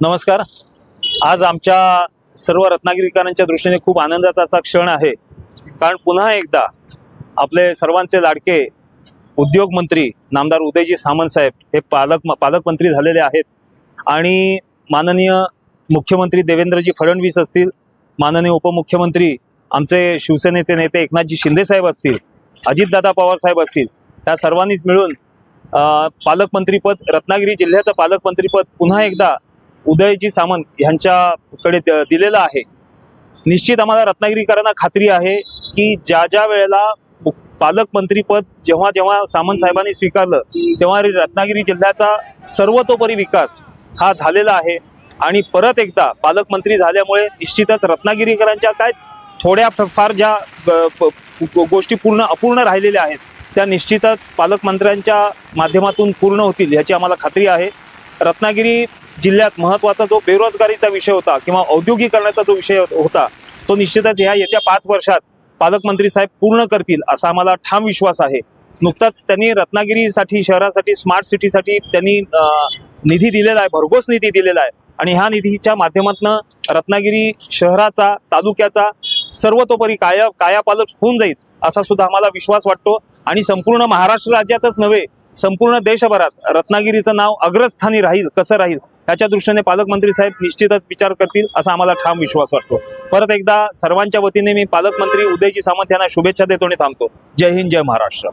नमस्कार. आज आमच्या सर्व रत्नागिरीकरांच्या दृष्टीने खूप आनंदाचा असा क्षण आहे. कारण पुन्हा एकदा आपले सर्वांचे लाडके उद्योग मंत्री नामदार उदयजी सामंत साहेब हे पालक पालकमंत्री झालेले आहेत. आणि माननीय मुख्यमंत्री देवेंद्रजी फडणवीस असतील माननीय उपमुख्यमंत्री आमचे शिवसेनेचे नेते एकनाथजी शिंदे साहेब असतील अजितदादा पवार साहेब असतील त्या सर्वांनीच मिळून पालकमंत्रीपद रत्नागिरी जिल्ह्याचं पालकमंत्रीपद पुन्हा एकदा उदयजी सामंत यांच्याकडे द- दिलेलं आहे. निश्चित आम्हाला रत्नागिरीकरांना खात्री आहे की ज्या ज्या वेळेला पालकमंत्रीपद जेव्हा जेव्हा सामंत साहेबांनी स्वीकारलं तेव्हा रत्नागिरी जिल्ह्याचा सर्वतोपरी विकास हा झालेला आहे. आणि परत एकदा पालकमंत्री झाल्यामुळे निश्चितच रत्नागिरीकरांच्या काय थोड्या फ- फार ज्या ग- प- गोष्टी पूर्ण अपूर्ण राहिलेल्या आहेत त्या निश्चितच पालकमंत्र्यांच्या माध्यमातून पूर्ण होतील ह्याची आम्हाला खात्री आहे. रत्नागिरी जिल्ह्यात महत्त्वाचा जो बेरोजगारीचा विषय होता किंवा औद्योगिकरणाचा जो विषय होता तो निश्चितच ह्या येत्या पाच वर्षात पालकमंत्री साहेब पूर्ण करतील असा आम्हाला ठाम विश्वास आहे. नुकताच त्यांनी रत्नागिरीसाठी शहरासाठी स्मार्ट सिटीसाठी त्यांनी निधी दिलेला आहे भरघोस निधी दिलेला आहे. आणि ह्या निधीच्या माध्यमातून रत्नागिरी शहराचा तालुक्याचा सर्वतोपरी काया कायापालट होऊन जाईल असा सुद्धा आम्हाला विश्वास वाटतो. आणि संपूर्ण महाराष्ट्र राज्यातच नव्हे संपूर्ण देशभरात रत्नागिरीचं नाव अग्रस्थानी राहील कसं राहील? याच्या दृष्टीने पालकमंत्री साहेब निश्चितच विचार करतील असा आम्हाला ठाम विश्वास वाटतो. परत एकदा सर्वांच्या वतीने मी पालकमंत्री उदयजी सामंत यांना शुभेच्छा देतो आणि थांबतो. जय हिंद जय महाराष्ट्र.